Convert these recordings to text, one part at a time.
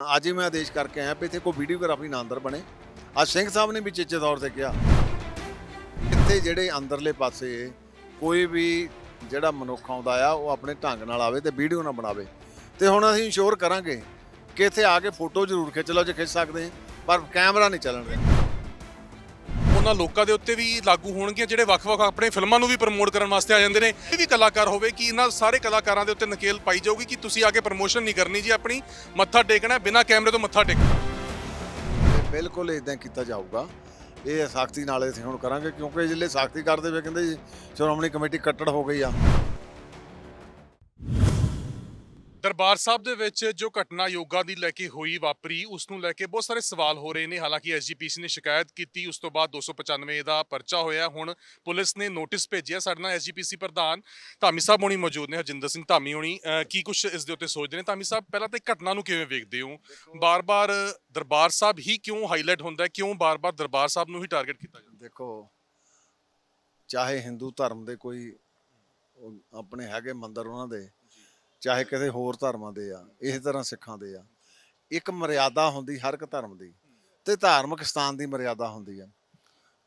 ਅੱਜ ਹੀ ਮੈਂ ਆਦੇਸ਼ ਕਰਕੇ ਆਇਆ ਵੀ ਇੱਥੇ ਕੋਈ ਵੀਡੀਓਗ੍ਰਾਫੀ ਨਾ ਅੰਦਰ ਬਣੇ। ਅੱਜ ਸਿੰਘ ਸਾਹਿਬ ਨੇ ਵੀ ਚੇਚੇ ਤੌਰ ਤੇ ਕਿਹਾ ਇੱਥੇ ਜਿਹੜੇ ਅੰਦਰਲੇ ਪਾਸੇ ਕੋਈ ਵੀ ਜਿਹੜਾ ਮਨੁੱਖ ਆਉਂਦਾ ਆ ਉਹ ਆਪਣੇ ਢੰਗ ਨਾਲ ਆਵੇ ਤੇ ਵੀਡੀਓ ਨਾ ਬਣਾਵੇ। ਤੇ ਹੁਣ ਅਸੀਂ ਇੰਸ਼ੋਰ ਕਰਾਂਗੇ ਕਿ ਇੱਥੇ ਆ ਕੇ ਫੋਟੋ ਜ਼ਰੂਰ ਖਿੱਚ ਲਓ ਜੇ ਖਿੱਚ ਸਕਦੇ ਹਾਂ, ਪਰ ਕੈਮਰਾ ਨਹੀਂ ਚੱਲਣ ਦੇਣਾ। ਉਹਨਾਂ ਲੋਕਾਂ ਦੇ ਉੱਤੇ ਵੀ ਲਾਗੂ ਹੋਣਗੀਆਂ, ਜਿਹੜੇ ਵੱਖ-ਵੱਖ ਆਪਣੇ ਫਿਲਮਾਂ ਨੂੰ ਵੀ ਪ੍ਰਮੋਟ ਕਰਨ ਵਾਸਤੇ ਆ ਜਾਂਦੇ ਨੇ। ਇਹ ਵੀ ਕਲਾਕਾਰ ਹੋਵੇ ਕਿ ਇਹਨਾਂ ਸਾਰੇ ਕਲਾਕਾਰਾਂ ਦੇ ਉੱਤੇ ਨਕੇਲ ਪਾਈ ਜਾਊਗੀ ਕਿ ਤੁਸੀਂ ਆ ਕੇ ਪ੍ਰਮੋਸ਼ਨ ਨਹੀਂ ਕਰਨੀ ਜੀ, ਆਪਣੀ ਮੱਥਾ ਟੇਕਣਾ ਬਿਨਾਂ ਕੈਮਰੇ ਤੋਂ ਮੱਥਾ ਟੇਕਣਾ। ਬਿਲਕੁਲ ਇਦਾਂ ਕੀਤਾ ਜਾਊਗਾ। ਇਹ ਸਖਤੀ ਨਾਲ ਅਸੀਂ ਹੁਣ ਕਰਾਂਗੇ, ਕਿਉਂਕਿ ਜਿਹੜੇ ਸਖਤੀ ਕਰਦੇ ਵੇ ਕਹਿੰਦੇ ਸ਼੍ਰੋਮਣੀ ਕਮੇਟੀ ਕੱਟੜ ਹੋ ਗਈ ਆ। ਦਰਬਾਰ ਸਾਹਿਬ ਦੇ ਵਿੱਚ ਜੋ ਘਟਨਾ ਯੋਗਾ ਦੀ ਲੈ ਕੇ ਹੋਈ ਵਾਪਰੀ ਉਸ ਨੂੰ ਲੈ ਕੇ ਬਹੁਤ ਸਾਰੇ ਸਵਾਲ ਹੋ ਰਹੇ ਨੇ। ਹਾਲਾਂਕਿ ਐਸਜੀਪੀਸੀ ਨੇ ਸ਼ਿਕਾਇਤ ਕੀਤੀ ਉਸ ਤੋਂ ਬਾਅਦ 295 ਦਾ ਪਰਚਾ ਹੋਇਆ। ਹੁਣ ਪੁਲਿਸ ਨੇ ਨੋਟਿਸ ਭੇਜਿਆ ਸਾਡੇ ਨਾਲ ਐਸਜੀਪੀਸੀ ਪ੍ਰਧਾਨ ਧਾਮੀ ਸਾਹਿਬ ਹੋਣੀ ਮੌਜੂਦ ਨੇ ਹਰਜਿੰਦਰ ਸਿੰਘ ਧਾਮੀ ਹੋਣੀ। ਕੀ ਕੁਝ ਇਸ ਦੇ ਉੱਤੇ ਸੋਚਦੇ ਨੇ? ਧਾਮੀ ਸਾਹਿਬ ਪਹਿਲਾਂ ਤਾਂ ਘਟਨਾ ਨੂੰ ਕਿਵੇਂ ਵੇਖਦੇ ਹੋ? ਬਾਰ-ਬਾਰ ਦਰਬਾਰ ਸਾਹਿਬ ਹੀ ਕਿਉਂ ਹਾਈਲਾਈਟ ਹੁੰਦਾ ਹੈ? ਕਿਉਂ ਬਾਰ-ਬਾਰ ਦਰਬਾਰ ਸਾਹਿਬ ਨੂੰ ਹੀ ਟਾਰਗੇਟ ਕੀਤਾ ਜਾਂਦਾ ਦੇਖੋ ਚਾਹੇ ਹਿੰਦੂ ਧਰਮ ਦੇ ਕੋਈ ਆਪਣੇ ਹੈਗੇ ਮੰਦਰ ਉਹਨਾਂ ਦੇ ਚਾਹੇ ਕਿਸੇ ਹੋਰ ਧਰਮਾਂ ਦੇ ਆ, ਇਸੇ ਤਰ੍ਹਾਂ ਸਿੱਖਾਂ ਦੇ ਆ, ਇੱਕ ਮਰਿਆਦਾ ਹੁੰਦੀ ਹਰ ਇੱਕ ਧਰਮ ਦੀ ਤੇ ਧਾਰਮਿਕ ਸਥਾਨ ਦੀ ਮਰਿਆਦਾ ਹੁੰਦੀ ਆ।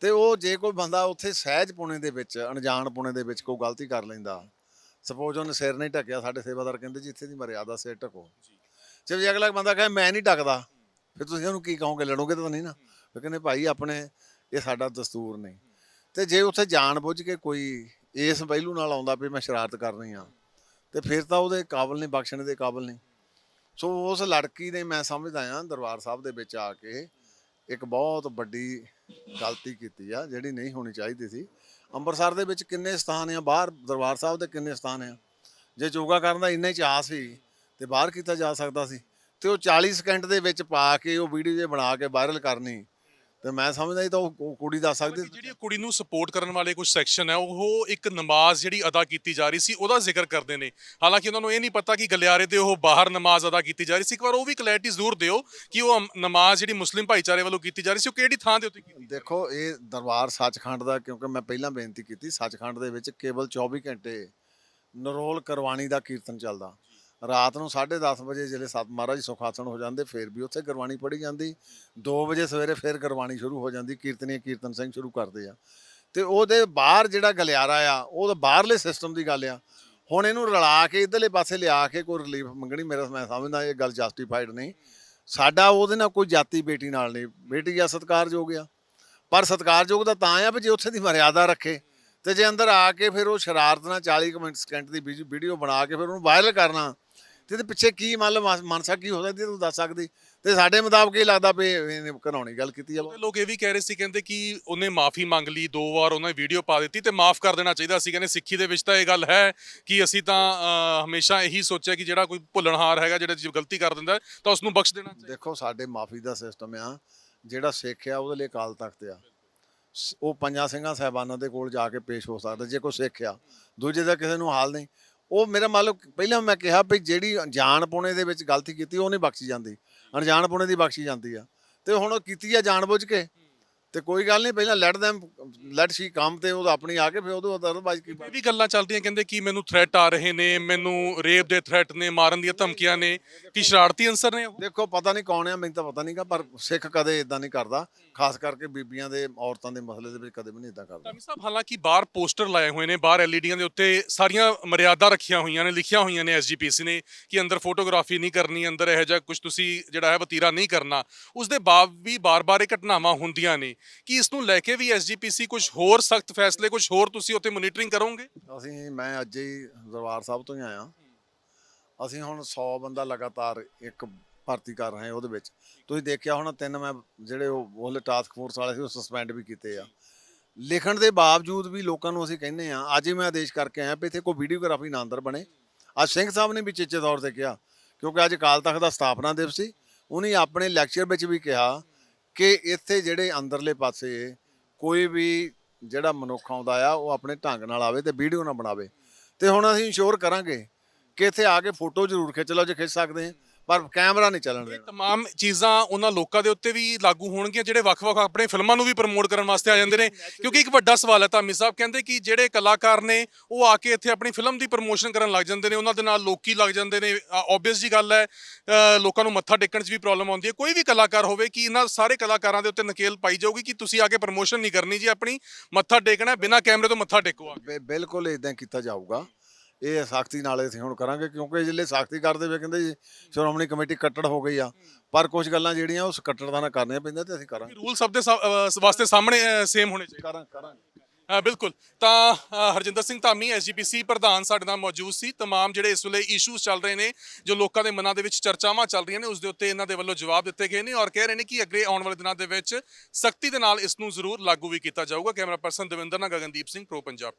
ਤੇ ਉਹ ਜੇ ਕੋਈ ਬੰਦਾ ਉੱਥੇ ਸਹਿਜ ਪੁਣੇ ਦੇ ਵਿੱਚ, ਅਣਜਾਣ ਪੁਣੇ ਦੇ ਵਿੱਚ ਕੋਈ ਗਲਤੀ ਕਰ ਲੈਂਦਾ ਸਪੋਜ਼ ਉਹਨੇ ਸਿਰ ਨਹੀਂ ਢੱਕਿਆ ਸਾਡੇ ਸੇਵਾਦਾਰ ਕਹਿੰਦੇ ਜੀ ਇੱਥੇ ਦੀ ਮਰਿਆਦਾ ਸਿਰ ਢੱਕੋ। ਜੇ ਵੀ ਅਗਲਾ ਬੰਦਾ ਕਹੇ ਮੈਂ ਨਹੀਂ ਢੱਕਦਾ, ਫਿਰ ਤੁਸੀਂ ਉਹਨੂੰ ਕੀ ਕਹੋਗੇ, ਲੜੋਗੇ ਤਾਂ ਨਹੀਂ ਨਾ? ਫਿਰ ਕਹਿੰਦੇ ਭਾਈ ਆਪਣੇ ਇਹ ਸਾਡਾ ਦਸਤੂਰ ਨਹੀਂ। ਤੇ ਜੇ ਉੱਥੇ ਜਾਣ ਬੁੱਝ ਕੇ ਕੋਈ ਇਸ ਪਹਿਲੂ ਨਾਲ ਆਉਂਦਾ ਵੀ ਮੈਂ ਸ਼ਰਾਰਤ ਕਰਨੀ ਆ ਤੇ ਫਿਰ ਤਾਂ ਉਹਦੇ ਕਾਬਲ ਨਹੀਂ, ਬਖਸ਼ਣ ਦੇ ਕਾਬਲ ਨਹੀਂ। ਸੋ ਉਸ ਲੜਕੀ ਨੇ ਮੈਂ ਸਮਝਦਾ ਆ ਦਰਬਾਰ ਸਾਹਿਬ ਦੇ ਵਿੱਚ ਆ ਕੇ ਇੱਕ ਬਹੁਤ ਵੱਡੀ ਗਲਤੀ ਕੀਤੀ ਆ, ਜਿਹੜੀ ਨਹੀਂ ਹੋਣੀ ਚਾਹੀਦੀ ਸੀ। ਅੰਮ੍ਰਿਤਸਰ ਦੇ ਵਿੱਚ ਕਿੰਨੇ ਸਥਾਨ ਆ, ਬਾਹਰ ਦਰਬਾਰ ਸਾਹਿਬ ਦੇ ਕਿੰਨੇ ਸਥਾਨ ਆ। ਜੇ ਯੋਗਾ ਕਰਨ ਦਾ ਇੰਨਾ ਹੀ ਚਾਅ ਸੀ ਤੇ ਬਾਹਰ ਕੀਤਾ ਜਾ ਸਕਦਾ ਸੀ। ਤੇ ਉਹ 40 ਸਕਿੰਟ ਦੇ ਵਿੱਚ ਪਾ ਕੇ ਉਹ ਵੀਡੀਓ ਜੇ ਬਣਾ ਕੇ ਵਾਇਰਲ ਕਰਨੀ ਤੇ ਮੈਂ ਸਮਝਦਾ ਇਹ ਤਾਂ ਉਹ ਕੁੜੀ ਦੱਸ ਸਕਦੀ ਜਿਹੜੀ ਕੁੜੀ ਨੂੰ ਸਪੋਰਟ ਕਰਨ ਵਾਲੇ ਕੁਝ ਸੈਕਸ਼ਨ ਹੈ ਉਹ ਇੱਕ ਨਮਾਜ਼ ਜਿਹੜੀ ਅਦਾ ਕੀਤੀ ਜਾ ਰਹੀ ਸੀ ਉਹਦਾ ਜ਼ਿਕਰ ਕਰਦੇ ਨੇ। ਹਾਲਾਂਕਿ ਉਹਨਾਂ ਨੂੰ ਇਹ ਨਹੀਂ ਪਤਾ ਕਿ ਗਲਿਆਰੇ ਤੇ ਉਹ ਬਾਹਰ ਨਮਾਜ਼ ਅਦਾ ਕੀਤੀ ਜਾ ਰਹੀ ਸੀ। ਇੱਕ ਵਾਰ ਉਹ ਵੀ ਕਲੈਰਿਟੀ ਜ਼ਰੂਰ ਦਿਓ ਕਿ ਉਹ ਨਮਾਜ਼ ਜਿਹੜੀ ਮੁਸਲਿਮ ਭਾਈਚਾਰੇ ਵੱਲੋਂ ਕੀਤੀ ਜਾ ਰਹੀ ਸੀ ਉਹ ਕਿਹੜੀ ਥਾਂ ਦੇ ਉੱਤੇ ਕੀਤੀ ਦੇਖੋ ਇਹ ਦਰਬਾਰ ਸੱਚਖੰਡ ਦਾ ਕਿਉਂਕਿ ਮੈਂ ਪਹਿਲਾਂ ਬੇਨਤੀ ਕੀਤੀ ਸੱਚਖੰਡ ਦੇ ਵਿੱਚ ਕੇਵਲ 24 ਘੰਟੇ ਨਰੋਲ ਕਰਵਾਣੀ ਦਾ ਕੀਰਤਨ ਚੱਲਦਾ। ਰਾਤ ਨੂੰ 10:30 ਵਜੇ ਜਿਹੜੇ ਸਤ ਮਹਾਰਾਜ ਸੁਖਾਸਣ ਹੋ ਜਾਂਦੇ, ਫਿਰ ਵੀ ਉੱਥੇ ਗੁਰਬਾਣੀ ਪੜ੍ਹੀ ਜਾਂਦੀ। 2 ਵਜੇ ਸਵੇਰੇ ਫਿਰ ਗੁਰਬਾਣੀ ਸ਼ੁਰੂ ਹੋ ਜਾਂਦੀ, ਕੀਰਤਨੀਏ ਕੀਰਤਨ ਸਿੰਘ ਸ਼ੁਰੂ ਕਰਦੇ ਆ। ਤੇ ਉਹਦੇ ਬਾਹਰ ਜਿਹੜਾ ਗਲਿਆਰਾ ਆ, ਉਹ ਤਾਂ ਬਾਹਰਲੇ ਸਿਸਟਮ ਦੀ ਗੱਲ ਆ। ਹੁਣ ਇਹਨੂੰ ਰਲਾ ਕੇ ਇਧਰਲੇ ਪਾਸੇ ਲਿਆ ਕੇ ਕੋਈ ਰਿਲੀਫ ਮੰਗਣੀ ਮੇਰਾ ਮੈਂ ਸਮਝਦਾ ਇਹ ਗੱਲ ਜਸਟੀਫਾਈਡ ਨਹੀਂ। ਸਾਡਾ ਉਹਦੇ ਨਾਲ ਕੋਈ ਜਾਤੀ ਬੇਟੀ ਨਾਲ ਨਹੀਂ। ਬੇਟੀ ਆ ਸਤਿਕਾਰਯੋਗ ਆ। ਪਰ ਸਤਿਕਾਰਯੋਗ ਦਾ ਤਾਂ ਆ ਵੀ ਜੇ ਉੱਥੇ ਦੀ ਮਰਿਆਦਾ ਰੱਖੇ, ਤੇ ਜੇ ਅੰਦਰ ਆ ਕੇ ਫਿਰ ਉਹ ਸ਼ਰਾਰਤ ਨਾਲ 40 ਕੁ ਮਿੰਟ ਸਕਿੰਟ ਦੀ ਵੀਡੀ- ਵੀਡੀਓ ਬਣਾ ਕੇ ਫਿਰ ਉਹਨੂੰ ਵਾਇਰਲ ਕਰਨਾ। ਤੇ ਇਹਦੇ ਪਿੱਛੇ ਕੀ ਮੰਨ ਲਓ ਮਨ- ਮਨਸਾ ਕੀ ਹੋ ਸਕਦੀ ਹੈ ਤੂੰ ਦੱਸ ਸਕਦੀ। ਤੇ ਸਾਡੇ ਮੁਤਾਬਕ ਇਹ ਲੱਗਦਾ ਵੀ ਇਹਨੇ ਘਰਾਉਣੀ ਗੱਲ ਕੀਤੀ ਆ। ਤੇ ਲੋਕ ਇਹ ਵੀ ਕਹਿ ਰਹੇ ਸੀ ਕਹਿੰਦੇ ਕਿ ਉਹਨੇ ਮਾਫੀ ਮੰਗ ਲਈ ਦੋ ਵਾਰ ਉਹਨਾਂ ਵੀਡੀਓ ਪਾ ਦਿੱਤੀ ਤੇ ਮਾਫ ਕਰ ਦੇਣਾ ਚਾਹੀਦਾ ਸੀ। ਕਹਿੰਦੇ ਸਿੱਖੀ ਦੇ ਵਿੱਚ ਤਾਂ ਇਹ ਗੱਲ ਹੈ ਕਿ ਅਸੀਂ ਤਾਂ ਅਹ, ਹਮੇਸ਼ਾ ਇਹੀ ਸੋਚਿਆ ਕਿ ਜਿਹੜਾ ਕੋਈ ਭੁੱਲਣਹਾਰ ਹੈਗਾ ਜਿਹੜਾ ਜੇ ਗਲਤੀ ਕਰ ਦਿੰਦਾ ਹੈ, ਤਾਂ ਉਸ ਨੂੰ ਬਖਸ਼ ਦੇਣਾ ਚਾਹੀਦਾ। ਦੇਖੋ ਸਾਡੇ ਮਾਫੀ ਦਾ ਸਿਸਟਮ ਆ ਜਿਹੜਾ ਸਿੱਖ ਆ ਉਹਦੇ ਲਈ ਅਕਾਲ ਤਖਤ ਆ। ਸ- ਉਹ ਪੰਜਾਂ ਸਿੰਘਾਂ ਸਾਹਿਬਾਨਾਂ ਦੇ ਕੋਲ ਜਾ ਕੇ ਪੇਸ਼ ਹੋ ਸਕਦਾ ਜੇ ਕੋਈ ਸਿੱਖ ਆ। ਦੂਜੇ ਦਾ ਕਿਸੇ ਨੂੰ ਹਾਲ ਨਹੀਂ। ਉਹ ਮੇਰਾ ਮੰਨ ਲਓ ਪਹਿਲਾਂ ਮੈਂ ਕਿਹਾ ਵੀ ਜਿਹੜੀ ਅਣਜਾਣ ਪੁਣੇ ਦੇ ਵਿੱਚ ਗਲਤੀ ਕੀਤੀ, ਉਹ ਨਹੀਂ ਬਖਸ਼ੀ ਜਾਂਦੀ। ਅਣਜਾਣ ਪੁਣੇ ਦੀ ਬਖਸ਼ੀ ਜਾਂਦੀ ਆ। ਤੇ ਹੁਣ ਉਹ ਕੀਤੀ ਆ ਜਾਣਬੁੱਝ ਕੇ। ਤੇ ਕੋਈ ਗੱਲ ਨਹੀਂ ਪਹਿਲਾਂ ਲੈਟ them ਲੈਟ ਸ਼ੀ ਕੰਮ ਤੇ ਉਹ ਆਪਣੀ ਆ ਕੇ ਫਿਰ ਉਹਦੇ ਅਦਰਵਾਈਜ਼ ਕੀ ਇਹ ਵੀ ਗੱਲਾਂ ਚੱਲਦੀਆਂ ਕਹਿੰਦੇ ਕਿ ਮੈਨੂੰ ਥ੍ਰੈਟ ਆ ਰਹੇ ਨੇ ਮੈਨੂੰ ਰੇਪ ਦੇ ਥ੍ਰੈਟ ਨੇ ਮਾਰਨ ਦੀਆਂ ਧਮਕੀਆਂ ਨੇ ਕਿ ਸ਼ਰਾਰਤੀ ਅੰਸਰ ਨੇ ਉਹ? ਦੇਖੋ ਪਤਾ ਨਹੀਂ ਕੌਣ ਆ ਮੈਨੂੰ ਤਾਂ ਪਤਾ ਨਹੀਂਗਾ ਪਰ ਸਿੱਖ ਕਦੇ ਇਦਾਂ ਨਹੀਂ ਕਰਦਾ ਖਾਸ ਕਰਕੇ ਬੀਬੀਆਂ ਦੇ ਔਰਤਾਂ ਦੇ ਮਸਲੇ ਦੇ ਵਿੱਚ ਕਦੇ ਵੀ ਨਹੀਂ ਇਦਾਂ ਕਰਦਾ। ਸਾਹਿਬ ਹਾਲਾਂਕਿ ਬਾਹਰ ਪੋਸਟਰ ਲਾਏ ਹੋਏ ਨੇ ਬਾਹਰ ਐਲਈਡੀਆਂ ਦੇ ਉੱਤੇ ਸਾਰੀਆਂ ਮਰਿਆਦਾ ਰੱਖੀਆਂ ਹੋਈਆਂ ਨੇ ਲਿਖੀਆਂ ਹੋਈਆਂ ਨੇ ਐਸਜੀਪੀਸੀ ਨੇ ਕਿ ਅੰਦਰ ਫੋਟੋਗ੍ਰਾਫੀ ਨਹੀਂ ਕਰਨੀ ਅੰਦਰ ਇਹੋ ਜਿਹਾ ਕੁਝ ਤੁਸੀਂ ਜਿਹੜਾ ਹੈ ਵਤੀਰਾ ਨਹੀਂ ਕਰਨਾ ਉਸ ਦੇ ਬਾਵ ਵੀ ਬਾਰ-ਬਾਰ ਇਹ ਘਟਨਾਵਾਂ ਹੁੰਦੀਆਂ ਨੇ। ਕਿ ਇਸ ਨੂੰ ਲੈ ਕੇ ਵੀ ਐਸਜੀਪੀਸੀ ਕੁਝ ਹੋਰ ਸਖਤ ਫੈਸਲੇ, ਕੁਝ ਹੋਰ ਤੁਸੀਂ ਉੱਥੇ ਮੋਨੀਟਰਿੰਗ ਕਰੋਗੇ? ਅਸੀਂ, ਮੈਂ ਅੱਜ ਹੀ ਦਰਬਾਰ ਸਾਹਿਬ ਤੋਂ ਹੀ ਆਇਆ। ਅਸੀਂ ਹੁਣ 100 ਬੰਦਾ ਲਗਾਤਾਰ ਇੱਕ ਭਰਤੀ ਕਰ ਰਹੇ ਉਹਦੇ ਵਿੱਚ। ਤੁਸੀਂ ਦੇਖਿਆ ਹੋਣਾ, ਤਿੰਨ ਮੈਂ ਜਿਹੜੇ ਉਹ ਟਾਸਕ ਫੋਰਸ ਵਾਲੇ ਸੀ, ਉਹ ਸਸਪੈਂਡ ਵੀ ਕੀਤੇ ਆ। ਲਿਖਣ ਦੇ ਬਾਵਜੂਦ ਵੀ ਲੋਕਾਂ ਨੂੰ ਅਸੀਂ ਕਹਿੰਦੇ ਆ ਅੱਜ ਹੀ ਮੈਂ ਆਦੇਸ਼ ਕਰਕੇ ਆਇਆ ਵੀ ਇੱਥੇ ਕੋਈ ਵੀਡੀਓਗ੍ਰਾਫੀ ਨਾ ਅੰਦਰ ਬਣੇ। ਅੱਜ ਸਿੰਘ ਸਾਹਿਬ ਨੇ ਵੀ ਚੇਚੇ ਤੌਰ ਤੇ ਕਿਹਾ, ਕਿਉਂਕਿ ਅੱਜ ਅਕਾਲ ਤਖਤ ਦਾ ਸਥਾਪਨਾ ਦਿਵਸ ਸੀ। ਉਹਨੇ ਆਪਣੇ ਲੈਕਚਰ ਵਿੱਚ ਵੀ ਕਿਹਾ ਕਿ ਇੱਥੇ ਜਿਹੜੇ ਅੰਦਰਲੇ ਪਾਸੇ ਕੋਈ ਵੀ ਜਿਹੜਾ ਮਨੁੱਖ ਆਉਂਦਾ ਆ, ਉਹ ਆਪਣੇ ਢੰਗ ਨਾਲ ਆਵੇ ਤੇ ਵੀਡੀਓ ਨਾ ਬਣਾਵੇ। ਤੇ ਹੁਣ ਅਸੀਂ ਇੰਸ਼ੋਰ ਕਰਾਂਗੇ ਕਿ ਇੱਥੇ ਆ ਕੇ ਫੋਟੋ ਜ਼ਰੂਰ ਖਿੱਚ ਲਓ ਜੇ ਖਿੱਚ ਸਕਦੇ ਹਾਂ ਪਰ ਕੈਮਰਾ ਨਹੀਂ ਚੱਲਣ ਇਹ ਦੇਣਾ। ਤਮਾਮ ਚੀਜ਼ਾਂ ਉਹਨਾਂ ਲੋਕਾਂ ਦੇ ਉੱਤੇ ਵੀ ਲਾਗੂ ਹੋਣਗੀਆਂ ਜਿਹੜੇ ਵੱਖ-ਵੱਖ ਆਪਣੇ ਫਿਲਮਾਂ ਨੂੰ ਵੀ ਪ੍ਰਮੋਟ ਕਰਨ ਵਾਸਤੇ ਆ ਜਾਂਦੇ ਨੇ। ਕਿਉਂਕਿ ਇੱਕ ਵੱਡਾ ਸਵਾਲ ਹੈ ਧਾਮੀ ਸਾਹਿਬ ਕਹਿੰਦੇ ਕਿ ਜਿਹੜੇ ਕਲਾਕਾਰ ਨੇ ਉਹ ਆ ਕੇ ਇੱਥੇ ਆਪਣੀ ਫਿਲਮ ਦੀ ਪ੍ਰਮੋਸ਼ਨ ਕਰਨ ਲੱਗ ਜਾਂਦੇ ਨੇ। ਉਹਨਾਂ ਦੇ ਨਾਲ ਲੋਕੀ ਲੱਗ ਜਾਂਦੇ ਨੇ। ਆਬਵੀਅਸ ਜੀ ਗੱਲ ਹੈ ਲੋਕਾਂ ਨੂੰ ਮੱਥਾ ਟੇਕਣ 'ਚ ਵੀ ਪ੍ਰੋਬਲਮ ਆਉਂਦੀ ਹੈ। ਕੋਈ ਵੀ ਕਲਾਕਾਰ ਹੋਵੇ ਕਿ ਇਹਨਾਂ ਸਾਰੇ ਕਲਾਕਾਰਾਂ ਦੇ ਉੱਤੇ ਨਕੇਲ ਪਾਈ ਜਾਊਗੀ ਕਿ ਤੁਸੀਂ ਆ ਕੇ ਪ੍ਰਮੋਸ਼ਨ ਨਹੀਂ ਕਰਨੀ ਜੀ ਆਪਣੀ। ਮੱਥਾ ਟੇਕਣਾ ਬਿਨਾਂ ਕੈਮਰੇ ਤੋਂ ਮੱਥਾ ਟੇਕੋ ਆ ਬਿਲਕੁਲ ਇਦਾਂ ਕੀਤਾ ਜਾਊਗਾ। ਇਹ ਸਖਤੀ ਨਾਲ ਅਸੀਂ ਹੁਣ ਕਰਾਂਗੇ ਕਿਉਂਕਿ ਜਿਹੜੇ ਸਖਤੀ ਕਰਦੇ ਵੇ ਕਹਿੰਦੇ ਜੀ ਸ਼੍ਰੋਮਣੀ ਕਮੇਟੀ ਕੱਟੜ ਹੋ ਗਈ ਆ ਪਰ ਕੁਝ ਗੱਲਾਂ ਜਿਹੜੀਆਂ ਉਸ ਕੱਟੜਤਾ ਨਾਲ ਕਰਨੀਆਂ ਪੈਂਦੀਆਂ ਤੇ ਅਸੀਂ ਕਰਾਂਗੇ ਰੂਲ ਸਭ ਦੇ ਸਾ- ਅ, ਵਾਸਤੇ ਸਾਹਮਣੇ ਸੇਮ ਹੋਣੇ ਚਾਹੀਦੇ ਕਰਾਂ ਕਰਾਂਗੇ ਅ, ਬਿਲਕੁਲ ਤਾਂ ਅ, ਹਰਜਿੰਦਰ ਸਿੰਘ ਧਾਮੀ ਐਸਜੀਪੀਸੀ ਪ੍ਰਧਾਨ ਸਾਡੇ ਨਾਲ ਮੌਜੂਦ ਸੀ तमाम ਜਿਹੜੇ ਇਸ ਵੇਲੇ ਇਸ਼ੂਜ਼ ਚੱਲ ਰਹੇ ਨੇ ਜੋ ਲੋਕਾਂ ਦੇ ਮਨਾਂ ਦੇ ਵਿੱਚ ਚਰਚਾਵਾਂ ਚੱਲ ਰਹੀਆਂ ਨੇ ਉਸ ਦੇ ਉੱਤੇ ਇਹਨਾਂ ਦੇ ਵੱਲੋਂ ਜਵਾਬ ਦਿੱਤੇ ਗਏ ਨੇ ਔਰ ਕਹਿ ਰਹੇ ਨੇ ਕਿ ਅੱਗੇ ਆਉਣ ਵਾਲੇ ਦਿਨਾਂ ਦੇ ਵਿੱਚ ਸਖਤੀ ਦੇ ਨਾਲ ਇਸ ਨੂੰ ਜ਼ਰੂਰ ਲਾਗੂ ਵੀ ਕੀਤਾ ਜਾਊਗਾ ਕੈਮਰਾ ਪਰਸਨ ਦਵਿੰਦਰ ਨਾਲ ਗਗਨਦੀਪ ਸਿੰਘ ਪ੍ਰੋ ਪੰਜਾਬ